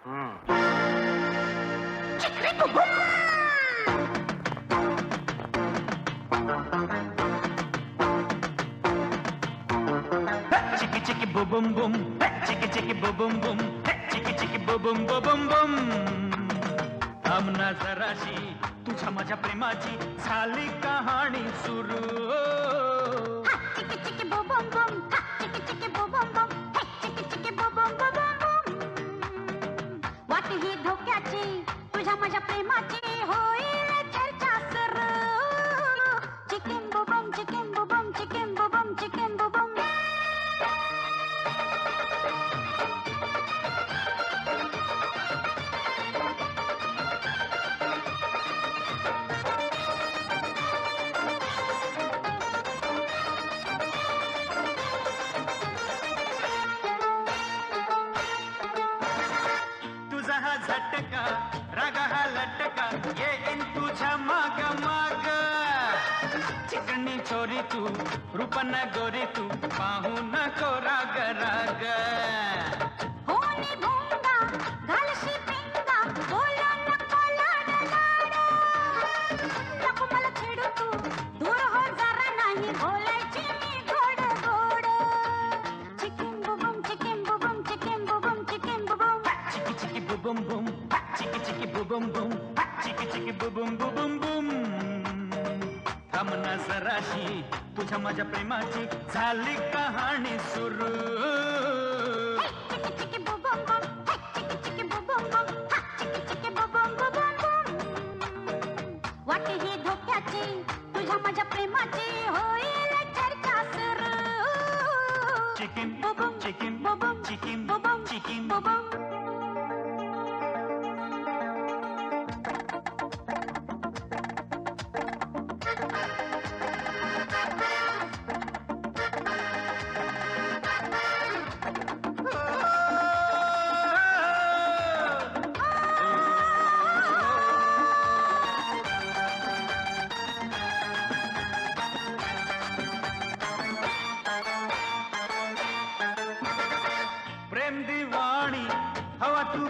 Chicky chicky boom boom boom, chicky boom boom boom, chicky chicky boom boom boom boom. तुझ्या माझ्या प्रेमाची झाली कहाणी सुरू. चिकी चिकी बोम बोम, चिकी चिकी मची हुई है झटक ये इंटू झमाग माग चिकनी छोरी तू रूपन गोरी तू पाहू न को राग राग boom boom, chicky chicky boom boom. चिकी चिकी बुबुम बुबुम बुम थांब ना जराशी तुझ्या मजा प्रेमाची झाली कहाणी सुरू वाटे ही bum, तुझ्या माझ्या प्रेमाची chicken, चर्चा bum, चिकिन बुबुम चिकिन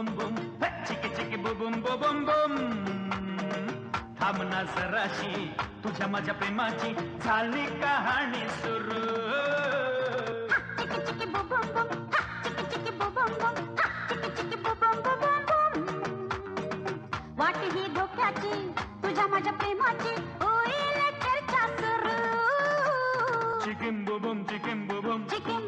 बुम बुम चिक बुबुम बुम बुम थाम ना जराशी तुझ्या माझ्या प्रेमाची झाली कहाणी सुरू वाट ही धोक्याची तुझ्या माझ्या प्रेमाची होईल चिकिम